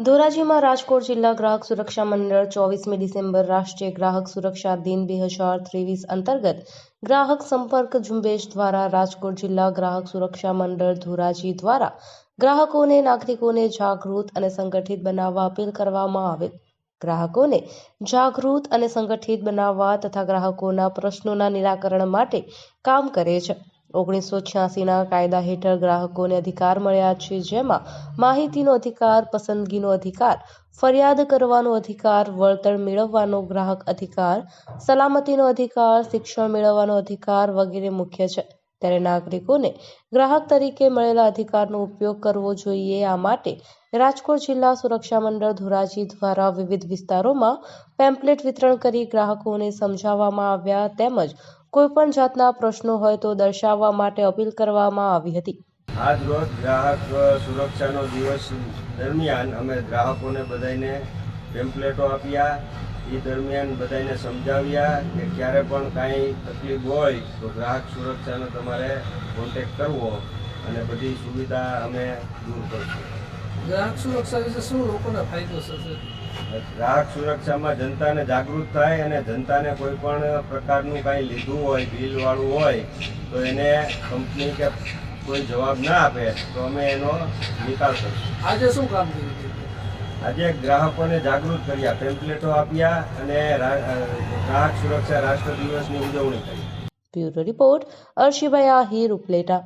ધોરાજીમાં રાજકોટ જિલ્લા ગ્રાહક સુરક્ષા મંડળ ચોવીસમી ડિસેમ્બર રાષ્ટ્રીય ગ્રાહક સુરક્ષા દિન બે હજાર ત્રેવીસ અંતર્ગત ગ્રાહક સંપર્ક ઝુંબેશ દ્વારા રાજકોટ જિલ્લા ગ્રાહક સુરક્ષા મંડળ ધોરાજી દ્વારા ગ્રાહકોને નાગરિકોને જાગૃત અને સંગઠિત બનાવવા અપીલ કરવામાં આવેલ. ગ્રાહકોને જાગૃત અને સંગઠિત બનાવવા તથા ગ્રાહકોના પ્રશ્નોના નિરાકરણ માટે કામ કરે છે. ઓગણીસો છ્યાસીના કાયદા હેઠળ ગ્રાહકોને અધિકાર મળ્યા છે, જેમાં માહિતીનો અધિકાર, પસંદગીનો અધિકાર, ફરિયાદ કરવાનો અધિકાર, વળતર મેળવવાનો ગ્રાહક અધિકાર, સલામતીનો અધિકાર, શિક્ષણ મેળવવાનો અધિકાર વગેરે મુખ્ય છે. ત્યારે નાગરિકોને ગ્રાહક તરીકે મળેલા અધિકારનો ઉપયોગ કરવો જોઈએ. આ માટે રાજકોટ જિલ્લા સુરક્ષા મંડળ ધોરાજી દ્વારા વિવિધ વિસ્તારોમાં પેમ્પલેટ વિતરણ કરી ગ્રાહકોને સમજાવવામાં આવ્યા. તેમજ કોઈપણ જાતના પ્રશ્નો હોય તો દર્શાવવા માટે અપીલ કરવામાં આવી હતી. આજ રોજ ગ્રાહક સુરક્ષાનો દિવસ દરમિયાન અમે ગ્રાહકોને બધાને પેમ્પલેટો આપ્યા. એ દરમિયાન બધાને સમજાવ્યા કે ક્યારે પણ કાંઈ તકલીફ હોય તો ગ્રાહક સુરક્ષાનો તમારે કોન્ટેક્ટ કરવો અને બધી સુવિધા અમે દૂર કરશું. ગ્રાહક સુરક્ષા વિશે શું લોકોને ફાયદો થશે? ગ્રાહક સુરક્ષામાં જનતાને જાગૃત થાય અને જનતાને કોઈ પણ પ્રકારનું કાંઈ લીધું હોય બિલવાળું હોય તો એને કંપની કે કોઈ જવાબ ના આપે તો અમે એનો નિકાલ કરશું. આજે શું કામ કર્યું આજે ગ્રાહકોને જાગૃત કર્યા પેમ્પલેટો આપ્યા અને ગ્રાહક સુરક્ષા રાષ્ટ્ર દિવસની ઉજવણી કરી. Bureau report Arshibhai Ahir Upleta.